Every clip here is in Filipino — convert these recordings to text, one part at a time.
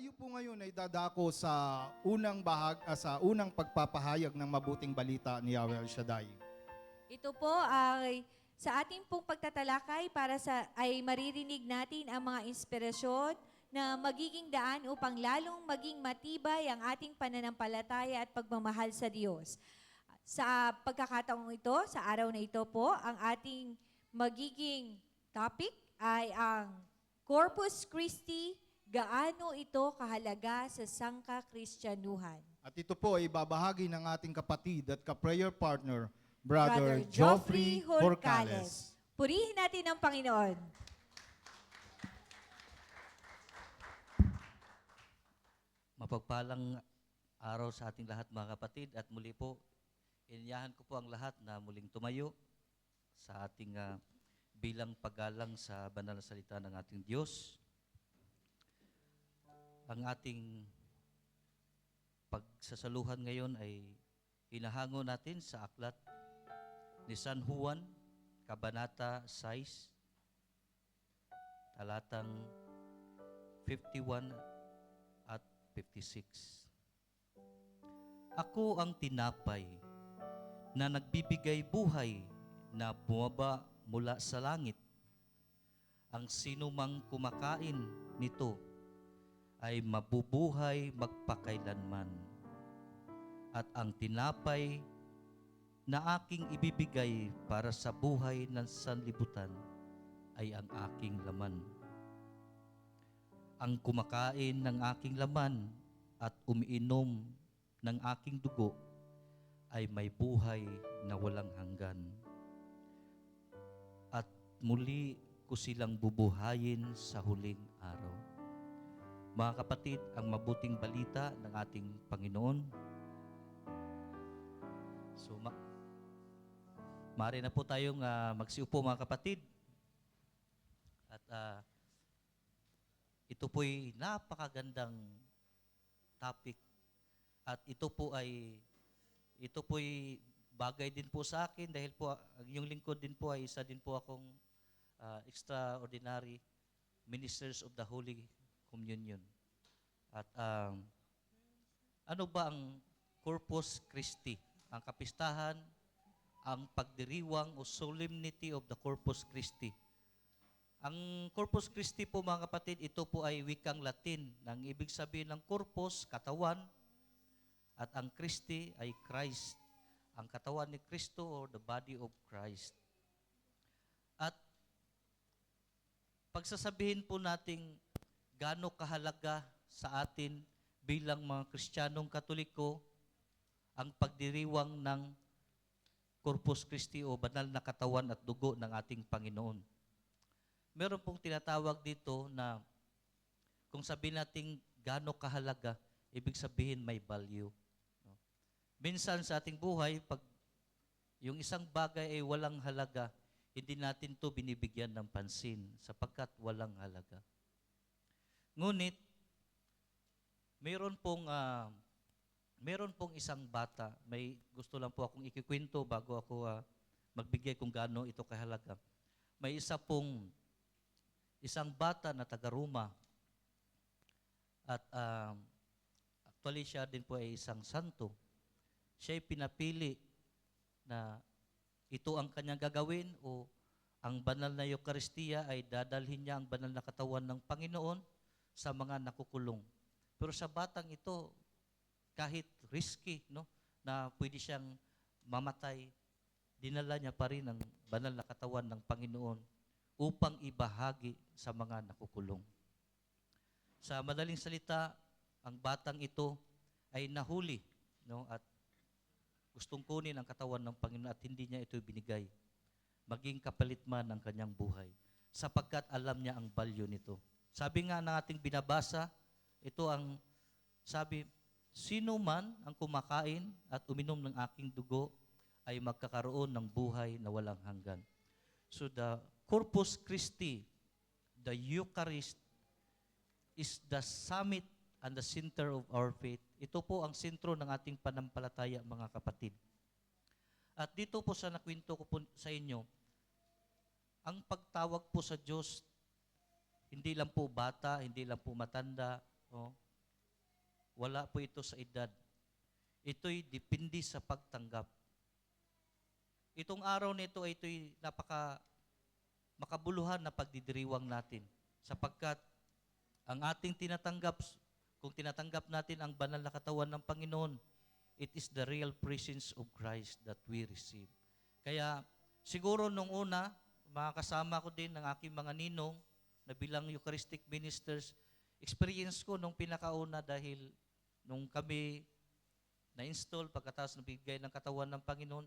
Tayo po ngayon ay dadako sa unang bahag ah, sa unang pagpapahayag ng mabuting balita ni Yahweh El Shaddai. Ito po ay sa ating pong pagtatalakay para sa ay maririnig natin ang mga inspirasyon na magiging daan upang lalong maging matibay ang ating pananampalataya at pagmamahal sa Diyos. Sa pagkakataong ito, sa araw na ito po, ang ating magiging topic ay ang Corpus Christi, gaano ito kahalaga sa sangka Kristyanuhan. At ito po ay babahagi ng ating kapatid at ka-prayer partner, Brother, Geoffrey Horcales. Purihin natin ang Panginoon. Mapagpalang araw sa ating lahat mga kapatid at muli po, inyahan ko po ang lahat na muling tumayo sa ating ah, bilang paggalang sa banal na salita ng ating Diyos. Ang ating pagsasaluhan ngayon ay hinahango natin sa aklat ni San Juan, Kabanata 6, talatang 51 at 56. Ako ang tinapay na nagbibigay buhay na bumaba mula sa langit. Ang sinumang kumakain nito ay mabubuhay magpakailanman. At ang tinapay na aking ibibigay para sa buhay ng sanlibutan ay ang aking laman ang kumakain ng aking laman at umiinom ng aking dugo ay may buhay na walang hanggan. At muli ko silang bubuhayin sa huling araw. Mga kapatid, ang mabuting balita ng ating Panginoon. So, ma- maaari na po tayong ah, magsiupo mga kapatid. At ah, ito po'y napakagandang topic at ito po ay ito po'y bagay din po sa akin dahil po ang yung lingkod din po ay isa din po akong ah, extraordinary ministers of the Holy Communion. At um, ano ba ang Corpus Christi? Ang kapistahan, ang pagdiriwang o solemnity of the Corpus Christi. Ang Corpus Christi po mga kapatid, ito po ay wikang Latin. Nang ibig sabihin ng corpus, katawan, at ang Christi ay Christ. Ang katawan ni Kristo or the body of Christ. At pagsasabihin po nating gaano kahalaga sa atin bilang mga Kristiyanong Katoliko ang pagdiriwang ng Corpus Christi o banal na katawan at dugo ng ating Panginoon meron pong tinatawag dito na kung sabihin natin gaano kahalaga, ibig sabihin may value. Minsan sa ating buhay, pag yung isang bagay ay walang halaga, hindi natin to binibigyan ng pansin sapagkat walang halaga. Ngunit, meron pong, ah, meron pong isang bata, may gusto lang po akong ikikwento bago ako ah, magbigay kung gaano ito kahalaga. May isa pong isang bata na taga-Roma. At um, actually siya din po ay isang santo. Siya ay pinapili na ito ang kanyang gagawin o ang banal na Eucharistia ay dadalhin niya ang banal na katawan ng Panginoon sa mga nakukulong. Pero sa batang ito, kahit risky, no, na pwede siyang mamatay, dinala niya pa rin ang banal na katawan ng Panginoon upang ibahagi sa mga nakukulong. Sa madaling salita, ang batang ito ay nahuli no, at gustong kunin ang katawan ng Panginoon at hindi niya ito binigay. Maging kapalit man ang kanyang buhay sapagkat alam niya ang value nito. Sabi nga ng ating binabasa, ito ang sabi, sino man ang kumakain at uminom ng aking dugo ay magkakaroon ng buhay na walang hanggan. So the Corpus Christi, the Eucharist, is the summit and the center of our faith. Ito po ang sentro ng ating panampalataya, mga kapatid. At dito po sa nakwento ko po sa inyo, ang pagtawag po sa Diyos, hindi lang po bata, hindi lang po matanda, oh, Wala po ito sa edad. Ito'y depende sa pagtanggap. Itong araw na ito ay ito'y napaka makabuluhan na pagdidiriwang natin sapagkat ang ating tinatanggap kung tinatanggap natin ang banal na katawan ng Panginoon it is the real presence of Christ that we receive kaya siguro nung una mga kasama ko din ng aking mga ninong na bilang Eucharistic ministers experience ko nung pinakauna dahil nung kami na-install pagkatapos nabigay ng katawan ng Panginoon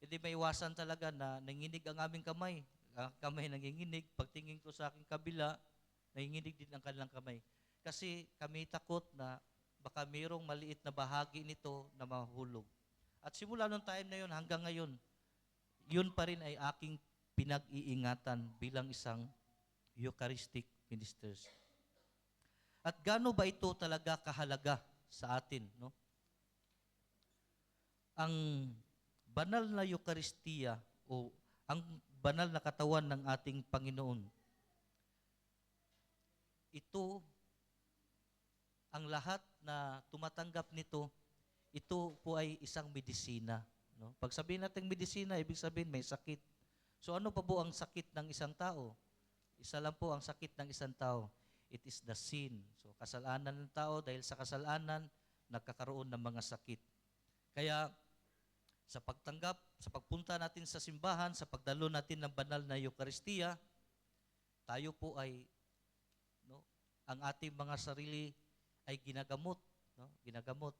hindi may iwasan talaga na nanginig ang aming kamay. Ang kamay nanginginig. Pagtingin ko sa aking kabila, nanginginig din ang kanilang kamay. Kasi kami takot na baka mayroong maliit na bahagi nito na mahulog. At simula nung time na yun hanggang ngayon, yun pa rin ay aking pinag-iingatan bilang isang Eucharistic ministers. At gaano ba ito talaga kahalaga sa atin, no? Ang banal na Eucharistia o ang banal na katawan ng ating Panginoon, ito, ang lahat na tumatanggap nito, ito po ay isang medisina. No? Pag sabihin natin medisina, ibig sabihin may sakit. So ano pa po ang sakit ng isang tao? Isa lang po ang sakit ng isang tao. It is the sin. So kasalanan ng tao, dahil sa kasalanan, nagkakaroon ng mga sakit. Kaya sa pagtanggap, sa pagpunta natin sa simbahan, sa pagdalo natin ng banal na Eucharistia, tayo po ay no, ang ating mga sarili ay ginagamot, no? Ginagamot.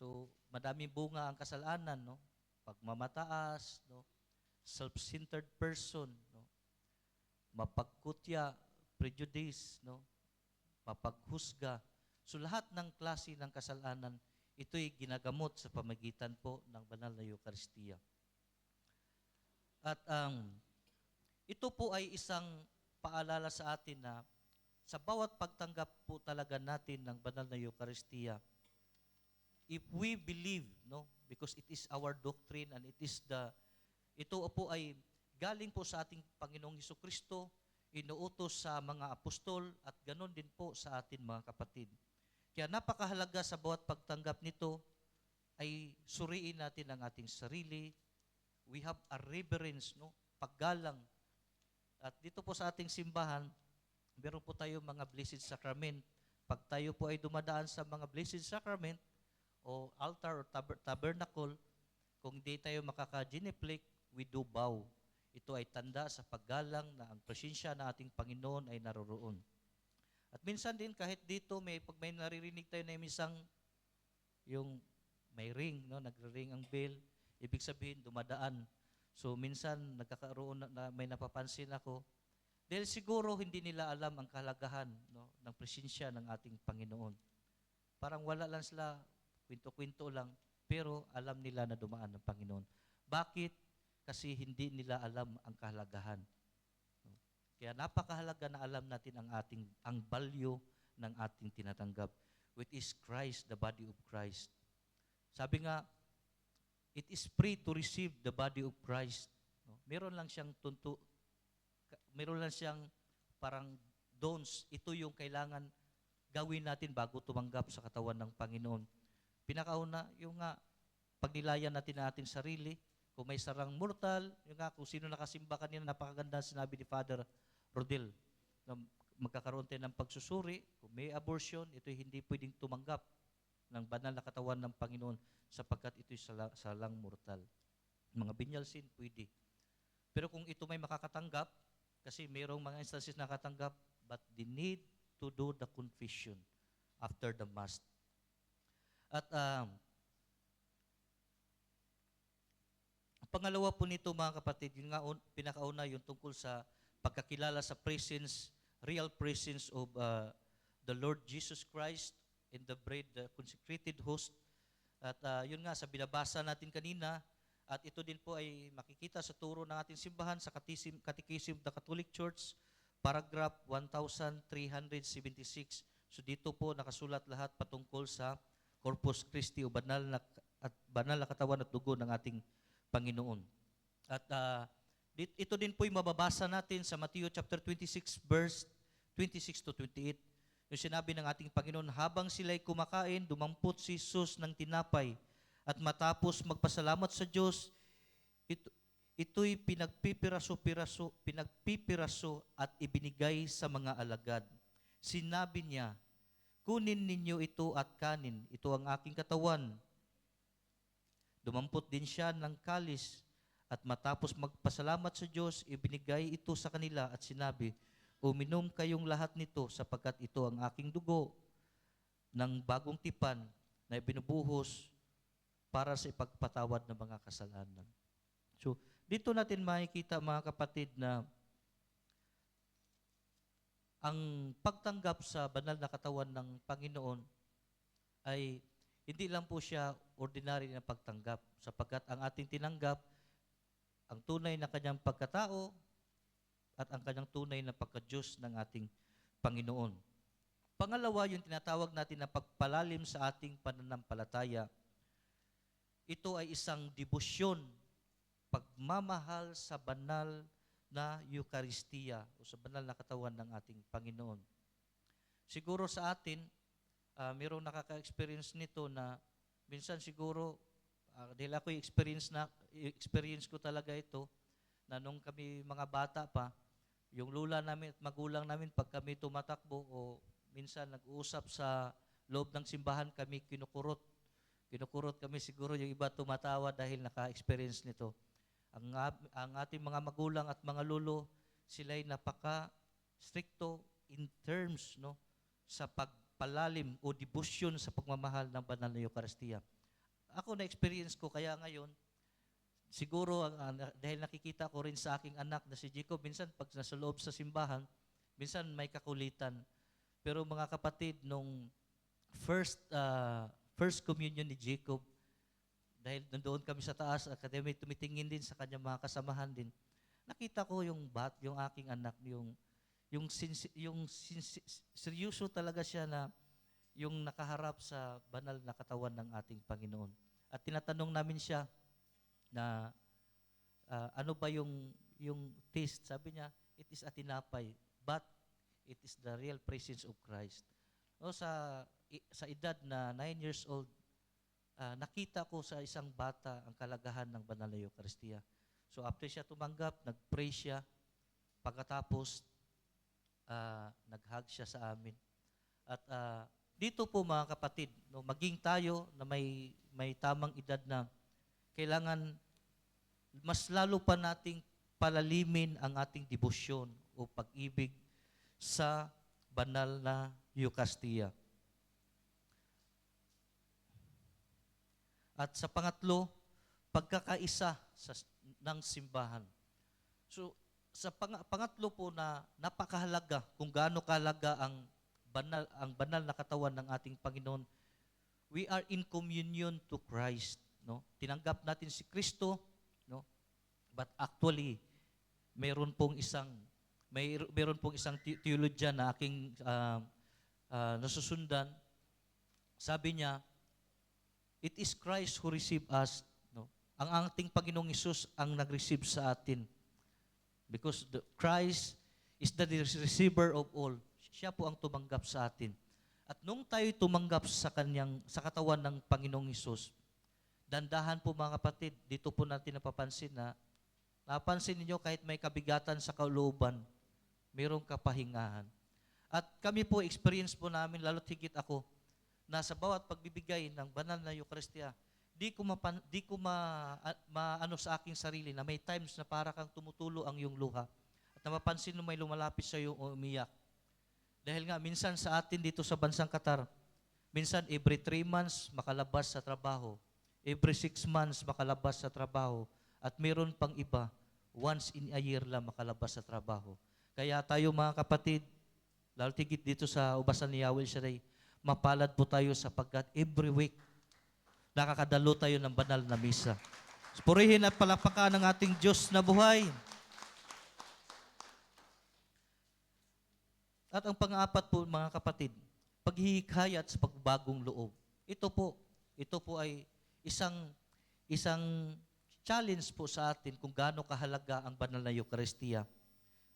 So, madaming bunga ang kasalanan, no? Pagmamataas, no? Self-centered person? Mapagkutya, prejudice, no? Mapaghusga. So, lahat ng klase ng kasalanan ito'y ginagamot sa pamagitan po ng banal na Eucharistia. At ang ito po ay isang paalala sa atin na sa bawat pagtanggap po talaga natin ng banal na Eucharistia, if we believe, no, because it is our doctrine and it is the, ito po ay galing po sa ating Panginoong Heso Kristo, inuutos sa mga apostol at ganon din po sa atin mga kapatid. Kaya napakahalaga sa bawat pagtanggap nito ay suriin natin ang ating sarili. We have a reverence, no? paggalang. At dito po sa ating simbahan, meron po tayo mga blessed sacrament. Pag tayo po ay dumadaan sa mga blessed sacrament o altar or tab- tabernacle, kung di tayo makaka-genuflect, we do bow. Ito ay tanda sa paggalang na ang presensya ng ating Panginoon ay naroroon. At minsan din kahit dito may pag may naririnig tayo na minsan yung may ring, no, nagre-ring ang bell, ibig sabihin dumadaan. So minsan nagkakaroon na, na may napapansin ako dahil siguro hindi nila alam ang kahalagahan no, ng presensya ng ating Panginoon. Parang wala lang sila, kwento-kwento lang, pero alam nila na dumaan ng Panginoon. Bakit? Kasi hindi nila alam ang kahalagahan. Kaya napakahalaga na alam natin ang ating ang value ng ating tinatanggap which is Christ, the body of Christ. Sabi nga, it is free to receive the body of Christ. Meron lang siyang tunto, ka- meron lang siyang parang don'ts. Ito yung kailangan gawin natin bago tumanggap sa katawan ng Panginoon. Pinakauna, yung nga, pagnilayan natin ang ating sarili, kung may sarang mortal, yung nga, kung sino nakasimba kanina, napakaganda sinabi ni Father Rodel, na magkakaroon tayo ng pagsusuri, kung may abortion, ito'y hindi pwedeng tumanggap ng banal na katawan ng Panginoon sapagkat ito'y sala, salang mortal. Mga binyal sin, pwede. Pero kung ito may makakatanggap, kasi mayroong mga instances na nakatanggap, but they need to do the confession after the Mass. At um, ang pangalawa po nito mga kapatid, yung nga un, pinakauna yung tungkol sa pagkakilala sa presence, real presence of uh, the Lord Jesus Christ in the bread, the consecrated host. At uh, yun nga, sa binabasa natin kanina, at ito din po ay makikita sa turo ng ating simbahan sa Catechism, Catechism of the Catholic Church, paragraph 1376. So dito po nakasulat lahat patungkol sa Corpus Christi o banal na, at banal na katawan at dugo ng ating Panginoon. At dit- ito din po ay mababasa natin sa Matthew chapter 26 verse 26 to 28. Yung sinabi ng ating Panginoon, habang sila'y kumakain, dumampot si Jesus ng tinapay at matapos magpasalamat sa Diyos, ito, ito'y pinagpipiraso-piraso, pinagpipiraso at ibinigay sa mga alagad. Sinabi niya, kunin ninyo ito at kanin, ito ang aking katawan. Dumampot din siya ng kalis at matapos magpasalamat sa Diyos, ibinigay ito sa kanila at sinabi, Uminom kayong lahat nito sapagkat ito ang aking dugo ng bagong tipan na ibinubuhos para sa ipagpatawad ng mga kasalanan. So, dito natin makikita mga kapatid na ang pagtanggap sa banal na katawan ng Panginoon ay hindi lang po siya ordinary na pagtanggap sapagkat ang ating tinanggap ang tunay na kanyang pagkatao at ang kanyang tunay na pagka-Diyos ng ating Panginoon. Pangalawa, yung tinatawag natin na pagpalalim sa ating pananampalataya. Ito ay isang debosyon, pagmamahal sa banal na Eucharistia o sa banal na katawan ng ating Panginoon. Siguro sa atin, uh, mayroong nakaka-experience nito na minsan siguro, uh, dahil ako experience na experience ko talaga ito, na nung kami mga bata pa, yung lula namin at magulang namin pag kami tumatakbo o minsan nag-uusap sa loob ng simbahan kami kinukurot. Kinukurot kami siguro yung iba tumatawa dahil naka-experience nito. Ang, ang ating mga magulang at mga lolo, sila'y napaka stricto in terms no sa pagpalalim o devotion sa pagmamahal ng banal na Eucharistia. Ako na experience ko kaya ngayon siguro ang- dahil nakikita ko rin sa aking anak na si Jacob minsan pag nasa loob sa simbahan minsan may kakulitan. Pero mga kapatid nung first uh, first communion ni Jacob dahil nandoon kami sa taas kami tumitingin din sa kanyang mga kasamahan din. Nakita ko yung bat, yung aking anak, yung yung sinsi, yung sinsi, seryoso talaga siya na yung nakaharap sa banal na katawan ng ating Panginoon. At tinatanong namin siya na ah, ano ba yung yung taste? Sabi niya, it is a tinapay, but it is the real presence of Christ. O sa sa edad na 9 years old, ah, nakita ko sa isang bata ang kalagahan ng banal na Eucharistia. So after siya tumanggap, nag-pray siya. Pagkatapos, ah, nag-hug siya sa amin. At ah, dito po mga kapatid, no, maging tayo na may may tamang edad na kailangan mas lalo pa nating palalimin ang ating debosyon o pag-ibig sa banal na Eucharistia. At sa pangatlo, pagkakaisa sa, ng simbahan. So, sa pang, pangatlo po na napakahalaga kung gaano kahalaga ang banal, ang banal na katawan ng ating Panginoon, we are in communion to Christ. No? Tinanggap natin si Kristo, no? but actually, mayroon pong isang may mayroon pong isang the- theologian na aking ah, ah, nasusundan. Sabi niya, it is Christ who received us. No? Ang ating Panginoong Isus ang nag-receive sa atin. Because the Christ is the receiver of all. Siya po ang tumanggap sa atin. At nung tayo tumanggap sa kanyang sa katawan ng Panginoong Isus, dandahan po mga kapatid, dito po natin napapansin na napansin ninyo kahit may kabigatan sa kalooban, mayroong kapahingahan. At kami po, experience po namin, lalo't higit ako, na sa bawat pagbibigay ng banal na Eucharistia, di ko mapan, di ko ma, maano sa aking sarili na may times na para kang tumutulo ang iyong luha at napapansin mo may lumalapit sa iyo o umiyak. Dahil nga minsan sa atin dito sa bansang Qatar, minsan every three months makalabas sa trabaho, every six months makalabas sa trabaho, at meron pang iba, once in a year lang makalabas sa trabaho. Kaya tayo mga kapatid, lalo tigit dito sa ubasan ni Yahweh Shaddai, mapalad po tayo sapagkat every week nakakadalo tayo ng banal na misa. Purihin at palakpakan ng ating Diyos na buhay. At ang pang-apat po mga kapatid, paghihikayat sa pagbagong loob. Ito po, ito po ay isang isang challenge po sa atin kung gaano kahalaga ang banal na Eucharistia.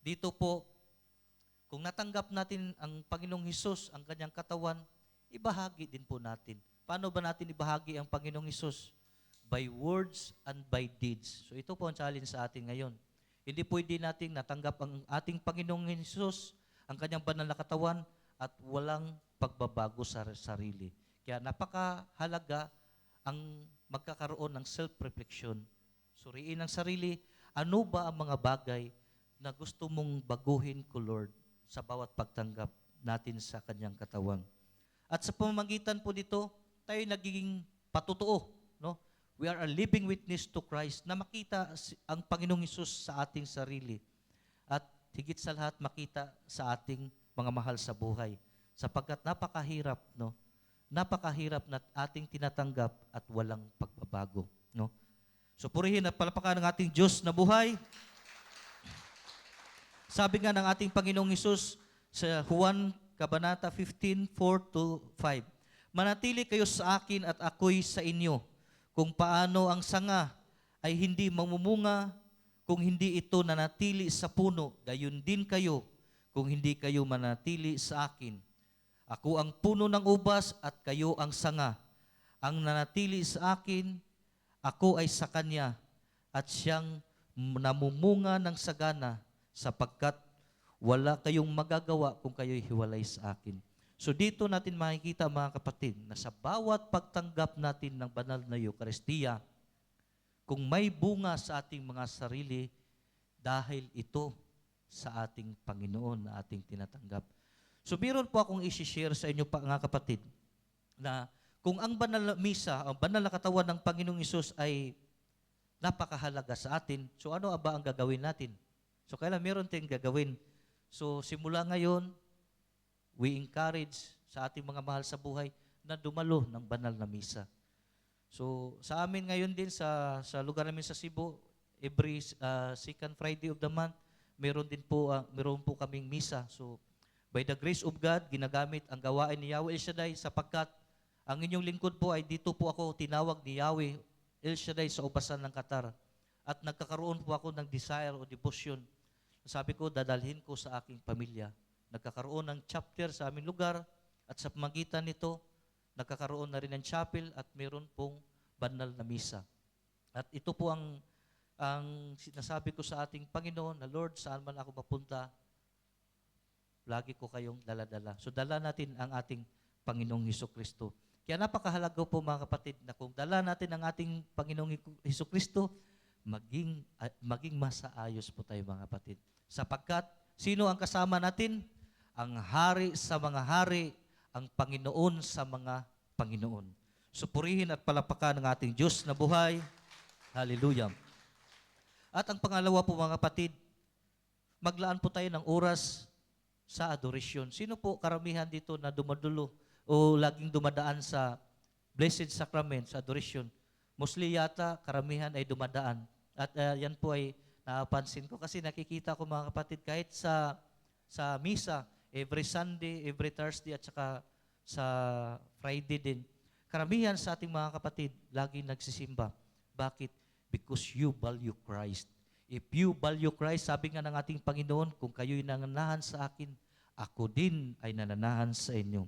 Dito po, kung natanggap natin ang Panginoong Hesus, ang kanyang katawan, ibahagi din po natin. Paano ba natin ibahagi ang Panginoong Hesus? By words and by deeds. So ito po ang challenge sa atin ngayon. Hindi pwede nating natanggap ang ating Panginoong Hesus, ang kanyang banal na katawan, at walang pagbabago sa sarili. Kaya napakahalaga ang magkakaroon ng self-reflection. Suriin ang sarili, ano ba ang mga bagay na gusto mong baguhin ko, Lord, sa bawat pagtanggap natin sa kanyang katawan. At sa pamamagitan po dito, tayo nagiging patutuo, no? We are a living witness to Christ na makita ang Panginoong Hesus sa ating sarili. At higit sa lahat makita sa ating mga mahal sa buhay. Sapagkat napakahirap, no? Napakahirap na ating tinatanggap at walang pagbabago, no? So purihin at palapakan ng ating Diyos na buhay. Sabi nga ng ating Panginoong Hesus sa Juan Kabanata 15, 4 to 5, Manatili kayo sa akin at ako'y sa inyo. Kung paano ang sanga ay hindi mamumunga kung hindi ito nanatili sa puno, gayon din kayo kung hindi kayo manatili sa akin. Ako ang puno ng ubas at kayo ang sanga. Ang nanatili sa akin, ako ay sa kanya at siyang namumunga ng sagana sapagkat wala kayong magagawa kung kayo'y hiwalay sa akin. So dito natin makikita mga kapatid na sa bawat pagtanggap natin ng banal na Eucharistia, kung may bunga sa ating mga sarili, dahil ito sa ating Panginoon na ating tinatanggap. So meron po akong isi-share sa inyo pa mga kapatid na kung ang banal na misa, ang banal na katawan ng Panginoong Isus ay napakahalaga sa atin, so ano ba ang gagawin natin? So kailan meron tayong gagawin. So simula ngayon, we encourage sa ating mga mahal sa buhay na dumalo ng banal na misa. So sa amin ngayon din sa sa lugar namin sa Cebu, every uh, second Friday of the month, meron din po uh, meron po kaming misa. So by the grace of God, ginagamit ang gawain ni Yahweh El Shaddai sapagkat ang inyong lingkod po ay dito po ako tinawag ni Yahweh El Shaddai sa ubasan ng Qatar. At nagkakaroon po ako ng desire o devotion. Sabi ko, dadalhin ko sa aking pamilya. Nagkakaroon ng chapter sa aming lugar at sa pamagitan nito, nagkakaroon na rin ng chapel at meron pong banal na misa. At ito po ang ang sinasabi ko sa ating Panginoon na Lord, saan man ako mapunta, lagi ko kayong daladala. So dala natin ang ating Panginoong Heso Kristo. Kaya napakahalaga po mga kapatid na kung dala natin ang ating Panginoong Heso Kristo, maging, maging masaayos po tayo mga kapatid. Sapagkat sino ang kasama natin? Ang hari sa mga hari, ang Panginoon sa mga Panginoon. Supurihin at palapakan ng ating Diyos na buhay. Hallelujah. At ang pangalawa po mga kapatid, maglaan po tayo ng oras sa adoration. Sino po karamihan dito na dumadulo o laging dumadaan sa Blessed Sacrament, sa adoration? Mostly yata karamihan ay dumadaan. At uh, yan po ay napansin ko kasi nakikita ko mga kapatid kahit sa sa misa every Sunday, every Thursday at saka sa Friday din. Karamihan sa ating mga kapatid lagi nagsisimba. Bakit? Because you value Christ. If you value Christ, sabi nga ng ating Panginoon, kung kayo'y nananahan sa akin, ako din ay nananahan sa inyo.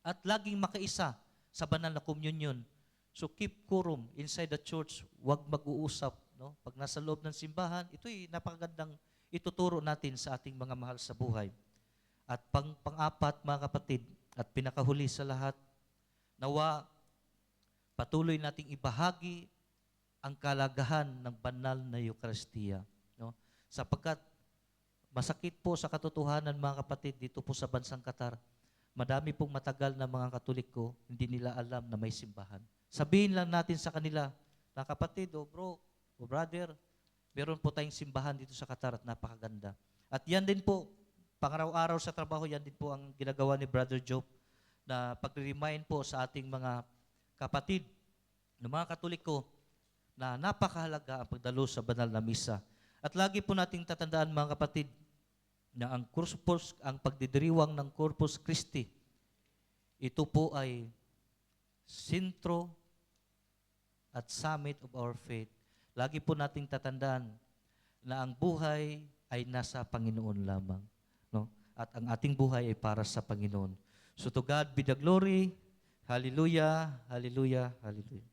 At laging makaisa sa banal na communion. So keep quorum inside the church. Huwag mag-uusap. No? Pag nasa loob ng simbahan, ito'y napakagandang ituturo natin sa ating mga mahal sa buhay. At pang, pang-apat, mga kapatid, at pinakahuli sa lahat, nawa patuloy nating ibahagi ang kalagahan ng banal na Eucharistia. No? Sapagkat masakit po sa katotohanan mga kapatid dito po sa bansang Qatar, madami pong matagal na mga katoliko, hindi nila alam na may simbahan. Sabihin lang natin sa kanila, na kapatid, o bro, o brother, meron po tayong simbahan dito sa Qatar at napakaganda. At yan din po, pangaraw-araw sa trabaho, yan din po ang ginagawa ni Brother Job na pag-remind po sa ating mga kapatid, ng mga katoliko, na napakahalaga ang pagdalo sa banal na misa. At lagi po nating tatandaan mga kapatid na ang corpus, ang pagdidiriwang ng Corpus Christi, ito po ay sentro at summit of our faith. Lagi po nating tatandaan na ang buhay ay nasa Panginoon lamang. At ang ating buhay ay para sa Panginoon. So to God be the glory. Hallelujah, hallelujah, hallelujah.